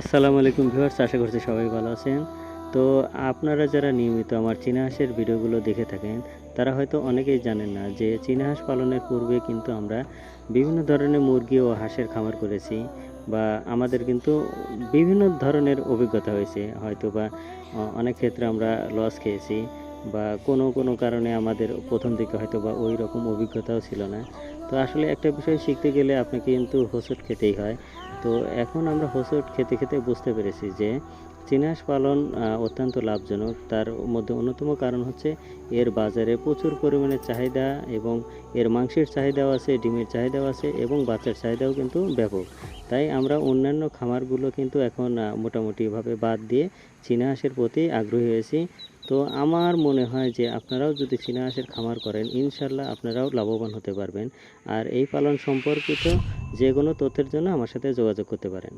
আসসালামু আলাইকুম ভিউয়ার্স, আশা করছি সবাই ভালো আছেন। তো আপনারা যারা নিয়মিত আমার চীনা হাঁসের ভিডিওগুলো দেখে থাকেন, তারা হয়তো অনেকেই জানেন না যে চীনা হাঁস পালনের পূর্বে কিন্তু আমরা বিভিন্ন ধরনের মুরগি ও হাঁসের খামার করেছি বা আমাদের কিন্তু বিভিন্ন ধরনের অভিজ্ঞতা হয়েছে। হয়তো বা অনেক ক্ষেত্রে আমরা লস খেয়েছি বা কোনো কোনো কারণে আমাদের প্রথম দিকে হয়তো বা ওই রকম অভিজ্ঞতাও ছিল না। তো আসলে একটা বিষয় শিখতে গেলে আপনাকে কিন্তু হোঁচট খেতেই হয়। তো এখন আমরা হোঁচট খেতে খেতে বুঝতে পেরেছি যে চীনাহাঁস পালন অত্যন্ত লাভজনক। তার মধ্যে অন্যতম কারণ হচ্ছে এর বাজারে প্রচুর পরিমাণে চাহিদা এবং এর মাংসের চাহিদাও আছে, ডিমের চাহিদাও আছে এবং বাচ্চার চাহিদাও কিন্তু ব্যাপক। তাই আমরা অন্যান্য খামারগুলো কিন্তু এখন মোটামুটিভাবে বাদ দিয়ে চীনাহাঁসের প্রতি আগ্রহী হয়েছি। তো আমার মনে হয় যে আপনারাও যদি চীনাহাঁসের খামার করেন ইনশাল্লাহ আপনারাও লাভবান হতে পারবেন। আর এই পালন সম্পর্কিত যে কোনো তথ্যের জন্য আমার সাথে যোগাযোগ করতে পারেন।